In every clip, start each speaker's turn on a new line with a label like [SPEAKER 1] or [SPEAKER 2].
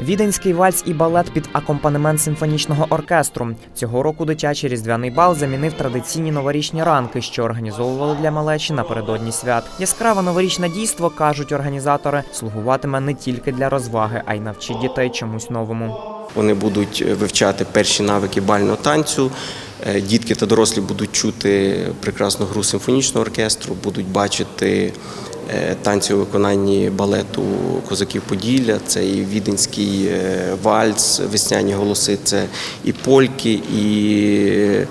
[SPEAKER 1] Віденський вальс і балет під акомпанемент симфонічного оркестру. Цього року дитячий різдвяний бал замінив традиційні новорічні ранки, що організовували для малечі напередодні свят. Яскраве новорічне дійство кажуть організатори, слугуватиме не тільки для розваги, а й навчить дітей чомусь новому.
[SPEAKER 2] Вони будуть вивчати перші навики бального танцю. Е, Дітки та дорослі будуть чути прекрасну гру симфонічного оркестру, будуть бачити е, танці у виконанні балету Козаків Поділля. Це і віденський е, вальс, весняні голоси, це і польки, і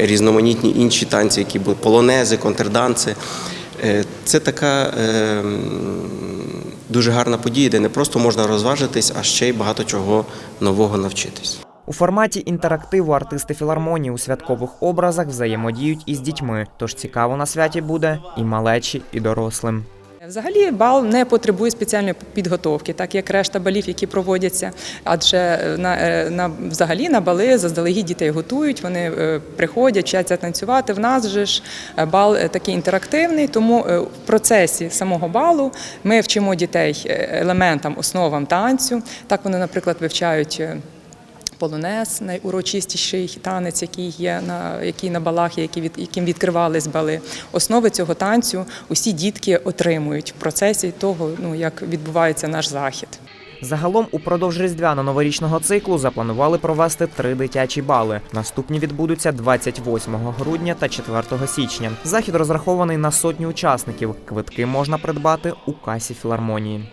[SPEAKER 2] різноманітні інші танці, які були полонези, контрданси. Е, Це така е, дуже гарна подія, де не просто можна розважитись, а ще й багато чого нового навчитись.
[SPEAKER 1] У форматі інтерактиву артисти філармонії у святкових образах взаємодіють із дітьми. Тож цікаво на святі буде і малечі, і дорослим.
[SPEAKER 3] Взагалі бал не потребує спеціальної підготовки, так як решта балів, які проводяться. Адже на, е, на взагалі на бали заздалегідь дітей готують, вони е, приходять, вчаться танцювати. В нас же ж е, бал е, такий інтерактивний, тому е, в процесі самого балу ми вчимо дітей е, елементам, основам танцю. Так вони, наприклад, вивчають. Полонез, найурочистіший танець, який є на який на балах, які від яким відкривались бали. Основи цього танцю усі дітки отримують в процесі того, ну як відбувається наш захід.
[SPEAKER 1] Загалом упродовж різдвяно-новорічного циклу запланували провести три дитячі бали. Наступні відбудуться 28 грудня та 4 січня. Захід розрахований на сотню учасників. Квитки можна придбати у касі філармонії.